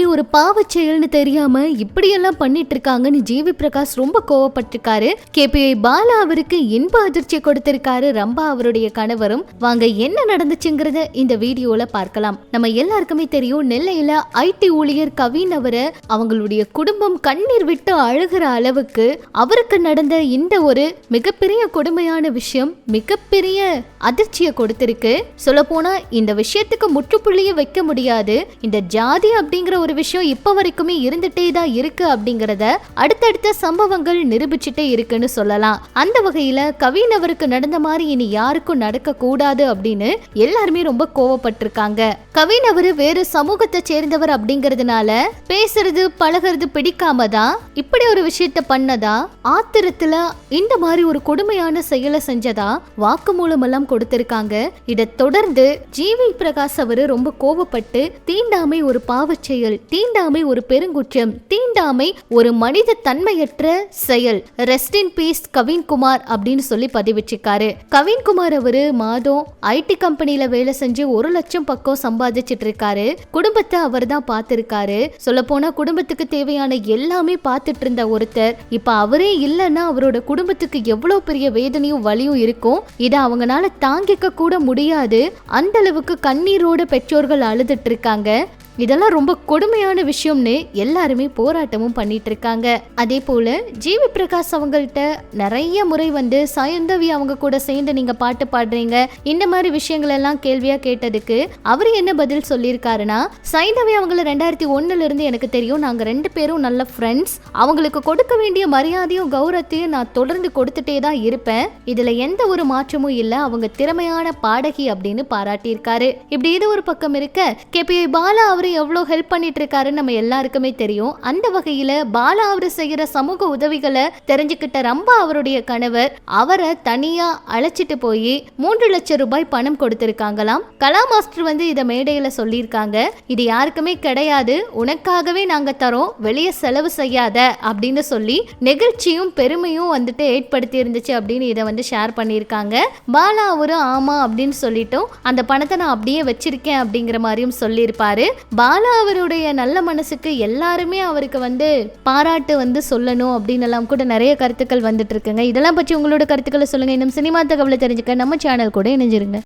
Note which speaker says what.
Speaker 1: தீண்டாமை ஒரு பாவச் செயல்னு தெரியாம இப்படியெல்லாம் பண்ணிட்டு இருக்காங்கன்னு ஜிவி பிரகாஷ் ரொம்ப கோவப்பட்டிருக்காரு. கேபிஐ பாலா அவருக்கு இன்ப அதிர்ச்சி கொடுத்திருக்காரு ரம்பா அவருடைய கணவரும். வாங்க என்ன நடந்துச்சுங்கிறத இந்த வீடியோல பார்க்கலாம். நம்ம எல்லாருக்குமே தெரியும் நெல்லையில ஐடி ஊழியர் கவின் அவரை அவங்களுடைய குடும்பம் கண்ணீர் விட்டு அழுகிற அளவுக்கு அவருக்கு நடந்த இந்த ஒரு மிகப்பெரிய கொடுமையான விஷயம் மிகப்பெரிய அதிர்ச்சியை கொடுத்திருக்கு. சொல்ல போனா இந்த விஷயத்துக்கு முற்றுப்புள்ளியை வைக்க முடியாது. இந்த ஜாதி அப்படிங்கிற ஒரு விஷயம் இப்போ வரைக்குமே இருந்துட்டே தான் இருக்கு அப்படிங்கறத அடுத்தடுத்த சம்பவங்கள் நிரூபிச்சுட்டே இருக்குன்னு சொல்லலாம். அந்த வகையில கவின் அவருக்கு நடந்த மாதிரி இனி யாருக்கும் நடக்க கூடாது அப்படின்னு எல்லாருமே ரொம்ப கோவப்பட்டிருக்காங்க. கவின் அவரு வேறு சமூகத்தை சேர்ந்தவர் அப்படிங்கறதுனால பேசுறது பழகிறது பிடிக்காம தான் இப்படி ஒரு விஷயத்த பண்ணதா? ஆத்திரத்துல இந்த மாதிரி ஒரு கொடுமையான செயலை செஞ்சதா? வாக்குமூலம் எல்லாம் கொடுத்திருக்காங்க. இதை தொடர்ந்து ஜிவி பிரகாஷ் அவரு ரொம்ப கோவப்பட்டு தீண்டாமை ஒரு பாவச் செயல் தீண்டாமை ஒரு பெருங்குற்றம் தீண்டாமை ஒரு மனித தன்மையற்ற செயல். ரெஸ்ட் இன் பீஸ் கவின்குமார் அப்படின்னு சொல்லி பதிவிச்சிருக்காரு கவின்குமார் அவரு மாதம் ஐடி கம்பெனில வேலை செஞ்சு ஒரு லட்சம் பக்கம் சம்பாதிச்சிட்டு இருக்காரு குடும்பத்தை அவர் தான் பார்த்திருக்காரு. சொல்ல போனா குடும்பத்துக்கு தேவையான எல்லாமே பார்த்துட்டு இருந்த ஒருத்தர். இப்ப அவரே இல்லைன்னா அவரோட குடும்பத்துக்கு எவ்வளவு பெரிய வேதனையும் வலியும் இருக்கும். இதை அவங்களால தாங்கிக்க கூட முடியாது. அந்த அளவுக்கு கண்ணீரோட பெற்றோர்கள் அழுதுட்டு இருக்காங்க இதெல்லாம் ரொம்ப கொடுமையான விஷயம்னு எல்லாருமே போராட்டமும் பண்ணிட்டு இருக்காங்க அதே போல ஜிவி பிரகாஷ் அவங்கள்ட்ட நிறைய முறை வந்து சயந்தவி அவங்க கூட சேர்ந்து நீங்க பாட்டு பாடுறீங்க. இந்த மாதிரி விஷயங்கள் எல்லாம் கேள்வியா கேட்டதுக்கு அவர் என்ன பதில் சொல்லியிருக்காருன்னா சைந்தவி அவங்கள ரெண்டாயிரத்தி ஒன்னுல இருந்து எனக்கு தெரியும் நாங்க ரெண்டு பேரும் நல்ல ஃப்ரெண்ட்ஸ் அவங்களுக்கு கொடுக்க வேண்டிய மரியாதையும் கௌரவத்தையும் நான் தொடர்ந்து கொடுத்துட்டே தான் இருப்பேன். இதுல எந்த ஒரு மாற்றமும் இல்ல. அவங்க திறமையான பாடகி அப்படின்னு பாராட்டியிருக்காரு. இப்படி இது ஒரு பக்கம் இருக்க கேபிஐ பாலா அவர் எவ்வளோ ஹெல்ப் பண்ணிட்டு இருக்காருன்னு நம்ம எல்லாருக்குமே தெரியும். அந்த வகையில பாலா அவர் செய்யற சமூக உதவிகளை தெரிஞ்சுக்கிட்ட ரம்பா அவருடைய கணவர் அவரை தனியா அழைச்சிட்டு போய் மூன்று லட்சம் ரூபாய் பணம் கொடுத்திருக்காங்களாம். கலா மாஸ்டர் வந்து இதை மேடையில சொல்லியிருக்காங்க. இது யாருக்குமே கிடையாது. உனக்காகவே நாங்க தரோம். வெளியே செலவு செய்யாத அப்படின்னு சொல்லி நெகிழ்ச்சியும் பெருமையும் வந்துட்டு ஏற்படுத்தி இருந்துச்சு அப்படின்னு இதை வந்து ஷேர் பண்ணியிருக்காங்க. பாலா அவரும் ஆமா அப்படின்னு சொல்லிட்டும் அந்த பணத்தை நான் அப்படியே வச்சிருக்கேன் அப்படிங்கிற மாதிரியும் சொல்லியிருப்பாரு. பாலா அவருடைய நல்ல மனசுக்கு எல்லாருமே அவருக்கு வந்து பாராட்டு வந்து சொல்லணும் அப்படின்னு எல்லாம் கூட நிறைய கருத்துக்கள் வந்துட்டு இருக்குங்க. இதெல்லாம் பற்றி உங்களோட கருத்துக்களை சொல்லுங்க. இன்னும் சினிமா தகவலை தெரிஞ்சுக்க நம்ம சேனல் கூட இணைஞ்சிருங்க.